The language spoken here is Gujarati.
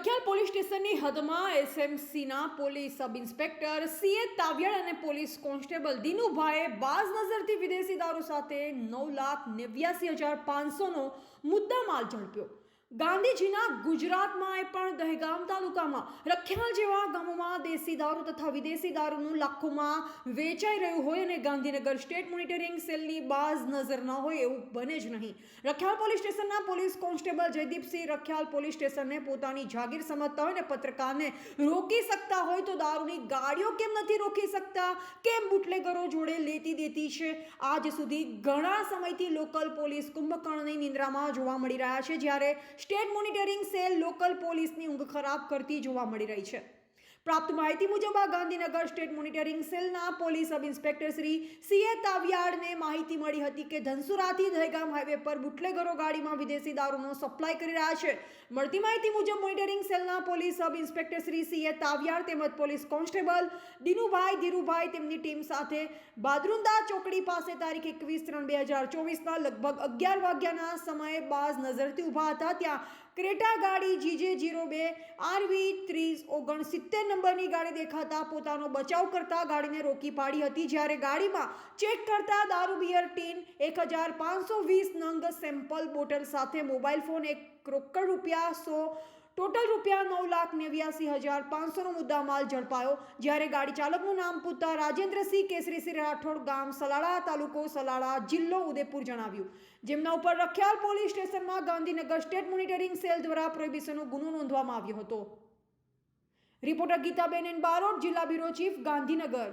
રખિયાલ પોલીસ સ્ટેશનની હદમાં એસએમસીના police sub inspector C A Taviyal અને પોલીસ કોન્સ્ટેબલ દિનુભાઈએ બાઝ નજરથી વિદેશી દારૂ સાથે નવ લાખ નેવ્યાસી હજાર પાંચસોનો મુદ્દામાલ ઝડપ્યો. ગાંધીજીના ગુજરાતમાં એ પણ દહેગામ તાલુકામાં રખિયાલ જેવા ગામોમાં દેશી દારૂ તથા વિદેશી દારૂનું લાખોમાં વેચાઈ રહ્યું હોય અને ગાંધીનગર સ્ટેટ મોનિટરિંગ સેલની બાઝ નજર ન હોય એવું બને જ નહીં. રખિયાલ પોલીસ સ્ટેશનના police constable Jaydeepsinh Rakhiyal police સ્ટેશનને પોતાની જાગીર સમજતા હોય અને પત્રકારને રોકી શકતા હોય તો દારૂની ગાડીઓ કેમ નથી રોકી શકતા? કેમ બુટલેગરો જોડે લેતી દેતી છે? આજ સુધી ઘણા સમયથી લોકલ પોલીસ કુંભકર્ણની નિંદ્રામાં જોવા મળી રહ્યા છે. જ્યારે સ્ટેટ મોનિટરિંગ સેલ લોકલ પોલીસની ઊંઘ ખરાબ કરતી જોવા મળી રહી છે. પ્રાપ્ત માહિતી મુજબ આ ગાંધીનગર સ્ટેટ મોનિટરિંગ સેલના police sub inspector Shri C તાવિયાડને માહિતી મળી હતી કે ધનસુરાથી દહેગામ હાઈવે પર બુટલેગરો ગાડીમાં વિદેશી દારૂનો સપ્લાય કરી રહ્યા છે. મળતી માહિતી મુજબ મોનિટરિંગ સેલના police sub inspector Shri C A તેમજ પોલીસ કોન્સ્ટેબલ દિનુભાઈ ધીરુભાઈ તેમની ટીમ સાથે બાદરુંદા ચોકડી પાસે તારીખ એકવીસ ત્રણ બે હજાર ચોવીસના લગભગ અગિયાર વાગ્યાના સમયે બાઝ નજરથી ઊભા હતા. ત્યાં ક્રેટા ગાડી જીજે જીરો બે આરવી ત્રીસ ઓગણસિત્તેર નંબરની ગાડી દેખાતા પોતાનો બચાવ કરતા ગાડીને રોકી પાડી હતી. જ્યારે ગાડીમાં ચેક કરતા દારૂ બિયર ટીન એક હજાર પાંચસો વીસ નંગ સેમ્પલ બોટલ સાથે મોબાઈલ ફોન એક રોકડ રૂપિયા સો, ટોટલ રૂપિયા નવ લાખ નેવ્યાસી હજાર પાંચસોનો મુદ્દા માલ ઝડપાયો. જ્યારે ગાડી ચાલકનું નામ પૂછતા રાજેન્દ્રસિંહ કેસરીસિંહ રાઠોડ ગામ સલાળા તાલુકો સલાળા જિલ્લો ઉદયપુર જણાવ્યું. જેમના ઉપર રખિયાલ પોલીસ સ્ટેશનમાં ગાંધીનગર સ્ટેટ મોનિટરિંગ સેલ દ્વારા પ્રોહિબિશનનો ગુનો નોંધવામાં આવ્યો હતો. રિપોર્ટર ગીતાબેન એન બારોટ જિલ્લા બ્યુરો ચીફ ગાંધીનગર.